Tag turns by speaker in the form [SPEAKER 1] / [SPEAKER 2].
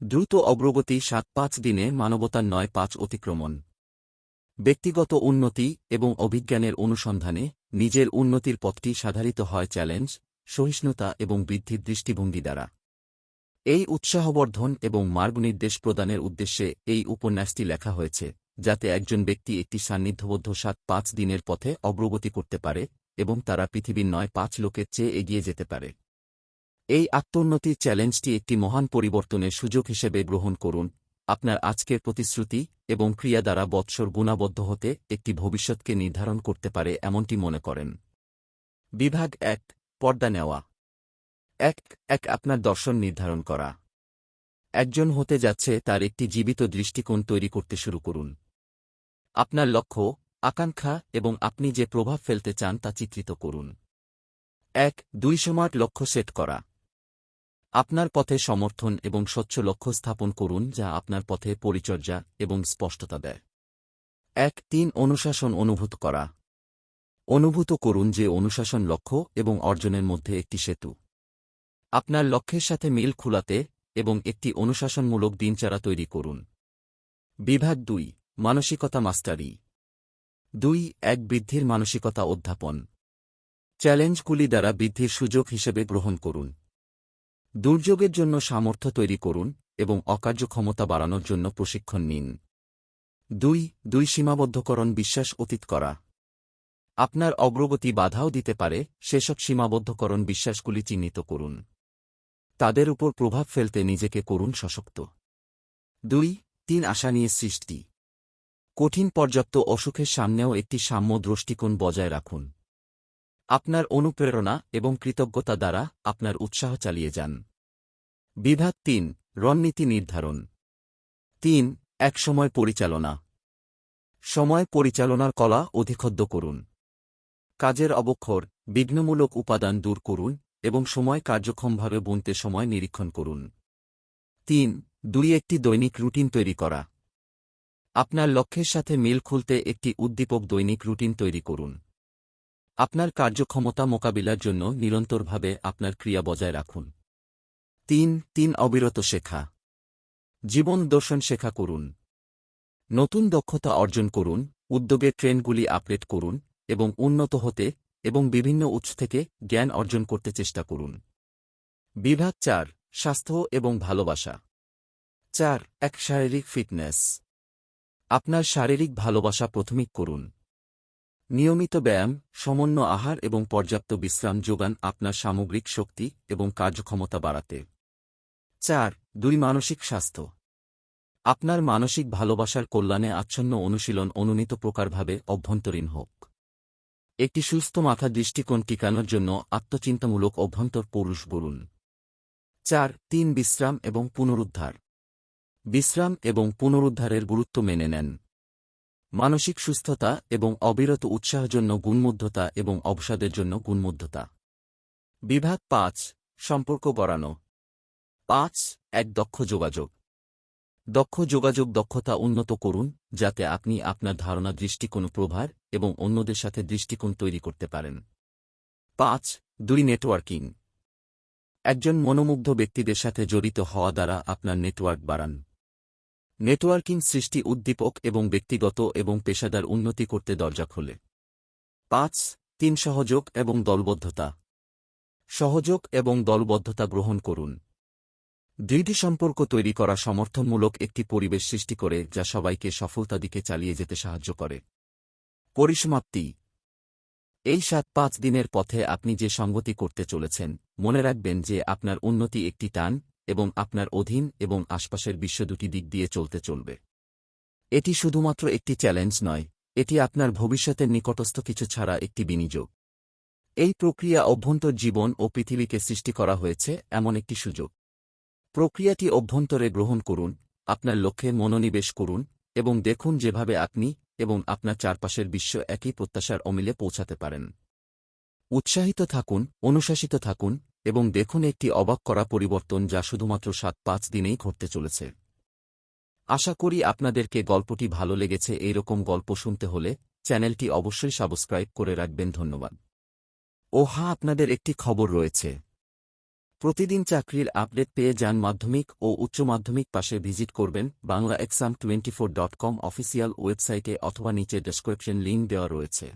[SPEAKER 1] দ্রুত অগ্রগতি সাত পাঁচ দিনে মানবতার নয় পাঁচ অতিক্রমণ। ব্যক্তিগত উন্নতি এবং অভিজ্ঞানের অনুসন্ধানে নিজের উন্নতির পথটি সাধারিত হয় চ্যালেঞ্জ, সহিষ্ণুতা এবং বৃদ্ধির দৃষ্টিভঙ্গি দ্বারা। এই উৎসাহবর্ধন এবং মার্গনির্দেশ প্রদানের উদ্দেশ্যে এই উপন্যাসটি লেখা হয়েছে, যাতে একজন ব্যক্তি একটি সান্নিধ্যবদ্ধ সাত পাঁচ দিনের পথে অগ্রগতি করতে পারে এবং তারা পৃথিবীর নয় পাঁচ লোকের চেয়ে এগিয়ে যেতে পারে। এই আত্মোন্নতির চ্যালেঞ্জটি একটি মহান পরিবর্তনের সুযোগ হিসেবে গ্রহণ করুন। আপনার আজকের প্রতিশ্রুতি এবং ক্রিয়া দ্বারা বৎসর গুণাবদ্ধ হতে একটি ভবিষ্যৎকে নির্ধারণ করতে পারে এমনটি মনে করেন। বিভাগ এক, পর্দা নেওয়া। এক এক আপনার দর্শন নির্ধারণ করা। একজন হতে যাচ্ছে তার একটি জীবিত দৃষ্টিকোণ তৈরি করতে শুরু করুন। আপনার লক্ষ্য, আকাঙ্ক্ষা এবং আপনি যে প্রভাব ফেলতে চান তা চিত্রিত করুন। এক, দুই সমাট লক্ষ্য সেট করা। আপনার পথে সমর্থন এবং স্বচ্ছ লক্ষ্য স্থাপন করুন যা আপনার পথে পরিচর্যা এবং স্পষ্টতা দেয়। এক, তিন, অনুশাসন অনুভূত করা। অনুভূত করুন যে অনুশাসন লক্ষ্য এবং অর্জনের মধ্যে একটি সেতু। আপনার লক্ষ্যের সাথে মিল খুলাতে এবং একটি অনুশাসনমূলক দিনচারা তৈরি করুন। বিভাগ দুই, মানসিকতা মাস্টারি। দুই, এক, বৃদ্ধির মানসিকতা অধ্যাপন। চ্যালেঞ্জগুলি দ্বারা বৃদ্ধির সুযোগ হিসেবে গ্রহণ করুন। দুর্যোগের জন্য সামর্থ্য তৈরি করুন এবং অকার্যক্ষমতা বাড়ানোর জন্য প্রশিক্ষণ নিন। দুই দুই সীমাবদ্ধকরণ বিশ্বাস অতীত করা। আপনার অগ্রগতি বাধাও দিতে পারে, সেসব সীমাবদ্ধকরণ বিশ্বাসগুলি চিহ্নিত করুন। তাদের উপর প্রভাব ফেলতে নিজেকে করুন সশক্ত। দুই, তিন আশা নিয়ে সৃষ্টি। কঠিন পর্যাপ্ত অসুখের সামনেও একটি সাম্য দৃষ্টিকোণ বজায় রাখুন। আপনার অনুপ্রেরণা এবং কৃতজ্ঞতা দ্বারা আপনার উৎসাহ চালিয়ে যান। বিভাগ তিন, রণনীতি নির্ধারণ। তিন এক সময় পরিচালনা। সময় পরিচালনার কলা অধিকদ্য করুন। কাজের অবক্ষর, বিঘ্নমূলক উপাদান দূর করুন এবং সময় কার্যক্ষমভাবে বুনতে সময় নিরীক্ষণ করুন। তিন, দুই একটি দৈনিক রুটিন তৈরি করা। আপনার লক্ষ্যের সাথে মিল খুলতে একটি উদ্দীপক দৈনিক রুটিন তৈরি করুন। আপনার কার্যক্ষমতা মোকাবিলার জন্য নিরন্তরভাবে আপনার ক্রিয়া বজায় রাখুন। তিন তিন অবিরত শেখা। জীবন দর্শন শেখা করুন। নতুন দক্ষতা অর্জন করুন, উদ্যোগের ট্রেনগুলি আপডেট করুন এবং উন্নত হতে এবং বিভিন্ন উৎস থেকে জ্ঞান অর্জন করতে চেষ্টা করুন। বিভাগ চার, স্বাস্থ্য এবং ভালোবাসা। চার, এক শারীরিক ফিটনেস। আপনার শারীরিক ভালোবাসা প্রাথমিক করুন। নিয়মিত ব্যায়াম সমন্য আহার এবং পর্যাপ্ত বিশ্রাম যোগান আপনার সামগ্রিক শক্তি এবং কার্যক্ষমতা বাড়াতে। চার, দুই মানসিক স্বাস্থ্য। আপনার মানসিক ভালোবাসার কল্যাণে আচ্ছন্ন অনুশীলন অনুনীত প্রকারভাবে অভ্যন্তরীণ হোক। একটি সুস্থ মাথা দৃষ্টিকোণ টিকানোর জন্য আত্মচিন্তামূলক অভ্যন্তর পুরুষ বলুন। চার, তিন, বিশ্রাম এবং পুনরুদ্ধার। বিশ্রাম এবং পুনরুদ্ধারের গুরুত্ব মেনে নেন। মানসিক সুস্থতা এবং অবিরত উৎসাহের জন্য গুণমুদ্ধতা এবং অবসাদের জন্য গুণমুদ্ধতা বিভাগ পাঁচ, সম্পর্ক গড়ানো। পাঁচ, এক দক্ষ যোগাযোগ। দক্ষ যোগাযোগ দক্ষতা উন্নত করুন, যাতে আপনি আপনার ধারণা দৃষ্টিকোণ প্রভার এবং অন্যদের সাথে দৃষ্টিকোণ তৈরি করতে পারেন। পাঁচ, দুই নেটওয়ার্কিং। একজন মনোমুগ্ধ ব্যক্তিদের সাথে জড়িত হওয়া দ্বারা আপনার নেটওয়ার্ক বাড়ান। নেটওয়ার্কিং সৃষ্টি উদ্দীপক এবং ব্যক্তিগত এবং পেশাদার উন্নতি করতে দরজা খোলে। পাঁচ, তিন সহযোগ এবং দলবদ্ধতা। সহযোগ এবং দলবদ্ধতা গ্রহণ করুন। দৃঢ় সম্পর্ক তৈরি করা সমর্থনমূলক একটি পরিবেশ সৃষ্টি করে, যা সবাইকে সফলতা দিকে চালিয়ে যেতে সাহায্য করে। পরিসমাপ্তি। এই সাত পাঁচ দিনের পথে আপনি যে সঙ্গতি করতে চলেছেন, মনে রাখবেন যে আপনার উন্নতি একটি টান এবং আপনার অধীন এবং আশপাশের বিশ্ব দুটি দিক দিয়ে চলতে চলবে। এটি শুধুমাত্র একটি চ্যালেঞ্জ নয়, এটি আপনার ভবিষ্যতের নিকটস্থ কিছু ছাড়া একটি বিনিয়োগ। এই প্রক্রিয়া অভ্যন্তর জীবন ও পৃথিবীকে সৃষ্টি করা হয়েছে এমন একটি সুযোগ। প্রক্রিয়াটি অভ্যন্তরে গ্রহণ করুন, আপনার লক্ষ্যে মনোনিবেশ করুন, এবং দেখুন যেভাবে আপনি এবং আপনার চারপাশের বিশ্ব একই প্রত্যাশার অমিলে পৌঁছাতে পারেন। উৎসাহিত থাকুন, অনুশাসিত থাকুন, এবং দেখুন একটি অবাক করা পরিবর্তন যা শুধুমাত্র সাত পাঁচ দিনেই ঘটতে চলেছে। আশা করি আপনাদেরকে গল্পটি ভালো লেগেছে। এইরকম গল্প শুনতে হলে চ্যানেলটি অবশ্যই সাবস্ক্রাইব করে রাখবেন। ধন্যবাদ। ও আপনাদের একটি খবর রয়েছে। প্রতিদিন চাকরির আপডেট পেয়ে যান মাধ্যমিক ও উচ্চ মাধ্যমিক পাশে ভিজিট করবেন Bangla exam twenty four dot com official ওয়েবসাইটে অথবা নিচে ডেসক্রিপশন লিঙ্ক দেওয়া রয়েছে।